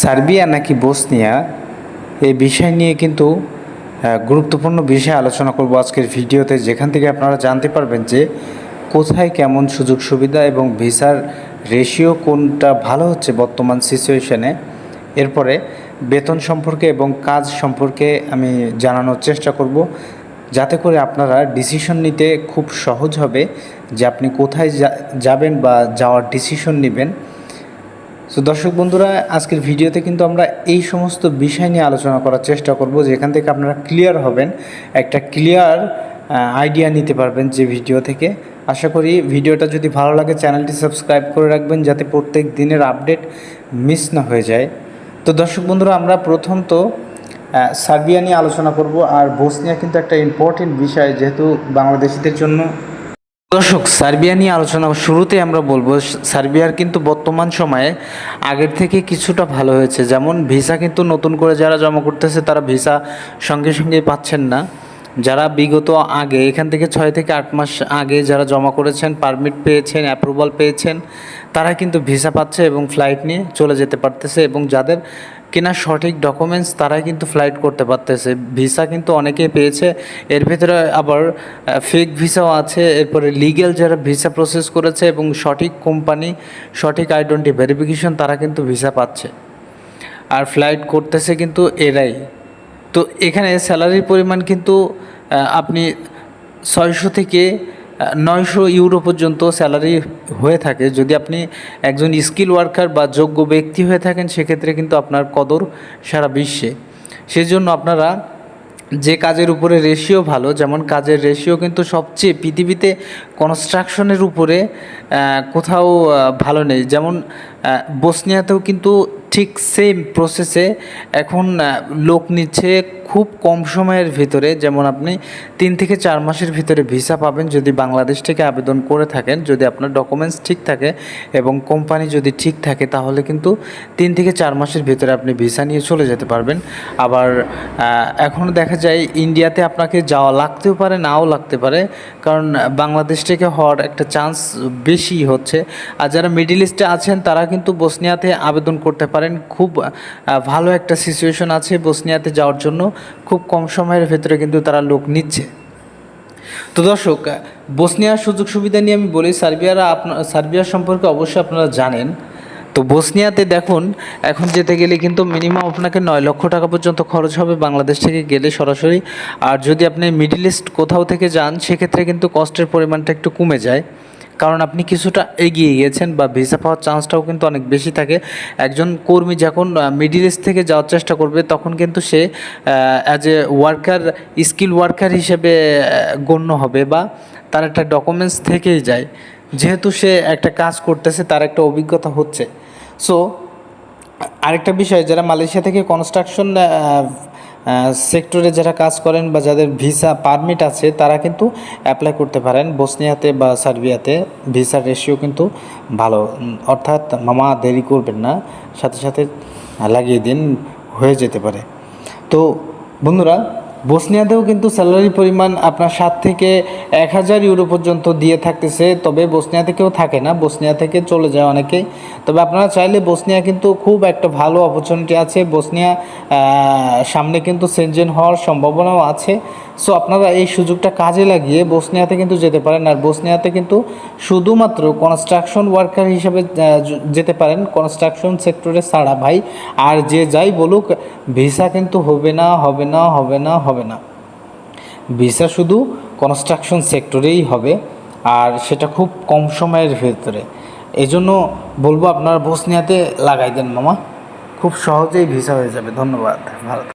Serbia নাকি Bosnia, এই বিষয় নিয়ে কিন্তু গুরুত্বপূর্ণ বিষয়ে আলোচনা করব আজকের ভিডিওতে, যেখান থেকে আপনারা জানতে পারবেন যে কোথায় কেমন সুযোগ সুবিধা এবং ভিসার রেশিও কোনটা ভালো হচ্ছে বর্তমান সিচুয়েশনে এরপরে বেতন সম্পর্কে এবং কাজ সম্পর্কে আমি জানানোর চেষ্টা করব, যাতে করে আপনারা ডিসিশন নিতে খুব সহজ হবে যে আপনি কোথায় যাবেন বা যাওয়ার ডিসিশন নেবেন। তো দর্শক বন্ধুরা, আজকের ভিডিওতে কিন্তু আমরা এই সমস্ত বিষয় নিয়ে আলোচনা করার চেষ্টা করব, যেখান থেকে আপনারা ক্লিয়ার হবেন, একটা ক্লিয়ার আইডিয়া নিতে পারবেন যে ভিডিও থেকে। আশা করি ভিডিওটা যদি ভালো লাগে, চ্যানেলটি সাবস্ক্রাইব করে রাখবেন, যাতে প্রত্যেক দিনের আপডেট মিস না হয়ে যায়। তো দর্শক বন্ধুরা, আমরা প্রথম তো সার্বিয়া নিয়ে আলোচনা করব, আর বসনিয়া কিন্তু একটা ইম্পর্টেন্ট বিষয়, যেহেতু বাংলাদেশিদের জন্য দর্শক, সার্বিয়া নিয়ে আলোচনা শুরুতে আমরা বলব, সার্বিয়ার কিন্তু বর্তমান সময়ে আগের থেকে কিছুটা ভালো হয়েছে। যেমন ভিসা কিন্তু নতুন করে যারা জমা করতেছে, তারা ভিসা সঙ্গে সঙ্গে পাচ্ছেন না। যারা বিগত আগে, এখান থেকে ছয় থেকে আট মাস আগে যারা জমা করেছেন, পারমিট পেয়েছেন অ্যাপ্রুভাল পেয়েছেন তারা কিন্তু ভিসা পাচ্ছে এবং ফ্লাইট নিয়ে চলে যেতে পারতেছে এবং যাদের কিনা সঠিক ডকুমেন্টস তারাই কিন্তু ফ্লাইট করতে পারতেছে। ভিসা কিন্তু অনেকেই পেয়েছে, এর ভিতরে আবার ফেক ভিসাও আছে, এরপরে লিগ্যাল যারা ভিসা প্রসেস করেছে এবং সঠিক কোম্পানি সঠিক আইডেন্টি ভেরিফিকেশন তারা কিন্তু ভিসা পাচ্ছে। আর ফ্লাইট করতেছে কিন্তু এরাই। তো এখানে স্যালারির পরিমাণ কিন্তু আপনি ছয়শো থেকে নয়শো ইউরো পর্যন্ত স্যালারি হয়ে থাকে। যদি আপনি একজন স্কিল ওয়ার্কার বা যোগ্য ব্যক্তি হয়ে থাকেন, সেক্ষেত্রে কিন্তু আপনার কদর সারা বিশ্বে। সেজন্য আপনারা যে কাজের উপরে রেশিও ভালো, যেমন কাজের রেশিও কিন্তু সবচেয়ে পৃথিবীতে কনস্ট্রাকশনের উপরে কোথাও ভালো নেই। যেমন বসনিয়াতেও কিন্তু ঠিক সেম প্রসেসে এখন লোক নিচ্ছে খুব কম সময়ের ভিতরে। যেমন আপনি তিন থেকে চার মাসের ভিতরে ভিসা পাবেন যদি বাংলাদেশ থেকে আবেদন করে থাকেন। যদি আপনার ডকুমেন্টস ঠিক থাকে এবং কোম্পানি যদি ঠিক থাকে, তাহলে কিন্তু তিন থেকে চার মাসের ভিতরে আপনি ভিসা নিয়ে চলে যেতে পারবেন। আবার এখন দেখা যায় ইন্ডিয়াতে আপনাকে যাওয়া লাগতেও পারে, নাও লাগতে পারে। কারণ বাংলাদেশ থেকে হওয়ার একটা চান্স বেশি হচ্ছে। আর যারা মিডিল ইস্টে আছেন, তারা কিন্তু বসনিয়াতে আবেদন করতে পারেন। খুব ভালো একটা সিচুয়েশন আছে বসনিয়াতে যাওয়ার জন্য। খুব কম সময়ের ভেতরে কিন্তু তারা লোক নিচ্ছে। তো দর্শক বসনিয়ার সুযোগ সুবিধা নিয়ে আমি বলি, সার্বিয়ারা আপনার সার্বিয়া সম্পর্কে অবশ্যই আপনারা জানেন। তো বসনিয়াতে দেখুন, এখন যেতে গেলে কিন্তু মিনিমাম আপনাকে নয় লক্ষ টাকা পর্যন্ত খরচ হবে বাংলাদেশ থেকে গেলে সরাসরি। আর যদি আপনি মিডিল ইস্ট কোথাও থেকে যান, সেক্ষেত্রে কিন্তু কষ্টের পরিমাণটা একটু কমে যায়। কারণ আপনি কিছুটা এগিয়ে গিয়েছেন বা ভিসা পাওয়ার চান্সটাও কিন্তু অনেক বেশি থাকে। একজন কর্মী যখন মিডিল ইস্ট থেকে যাওয়ার চেষ্টা করবে, তখন কিন্তু সে as a worker skill worker হিসেবে গণ্য হবে বা তার একটা ডকুমেন্টস থেকেই যায়। যেহেতু সে একটা কাজ করতেছে, তার একটা অভিজ্ঞতা হচ্ছে। সো আরেকটা বিষয়, যারা মালয়েশিয়া থেকে কনস্ট্রাকশন সেক্টরে যারা কাজ করেন বা যাদের ভিসা পারমিট আছে, তারা কিন্তু অ্যাপ্লাই করতে পারেন। বসনিয়াতে বা সার্বিয়াতে ভিসার রেশিও কিন্তু ভালো। অর্থাৎ মামা দেরি করবেন না, সাথে সাথে লাগিয়ে দিন, হয়ে যেতে পারে। তো বন্ধুরা বসনিয়াতেও কিন্তু স্যালারি পরিমাণ আপনার সাত থেকে এক হাজার ইউরো পর্যন্ত দিয়ে থাকতেছে, তবে বসনিয়া থেকেও থাকে না, বসনিয়া থেকে চলে যায় অনেকেই। তবে আপনারা চাইলে বসনিয়া কিন্তু খুব একটা ভালো অপরচুনিটি আছে। বসনিয়া সামনে কিন্তু সেনজেন হওয়ার সম্ভাবনাও আছে। সো আপনারা এই সুযোগটা কাজে লাগিয়ে বসনিয়াতে কিন্তু যেতে পারেন। আর বসনিয়াতে কিন্তু শুধুমাত্র কনস্ট্রাকশন ওয়ার্কার হিসাবে যেতে পারেন। কনস্ট্রাকশন সেক্টরে ছাড়া ভাই। আর যে যাই বলুক ভিসা কিন্তু হবে না হবে না হবে না, হবে না। ভিসা শুধু কনস্ট্রাকশন সেক্টরেই হবে, আর সেটা খুব কম সময়ের ভেতরে। এজন্য বলব আপনারা বসনিয়াতে লাগাই দেন মামা। খুব সহজেই ভিসা হয়ে যাবে। ধন্যবাদ। ভালো।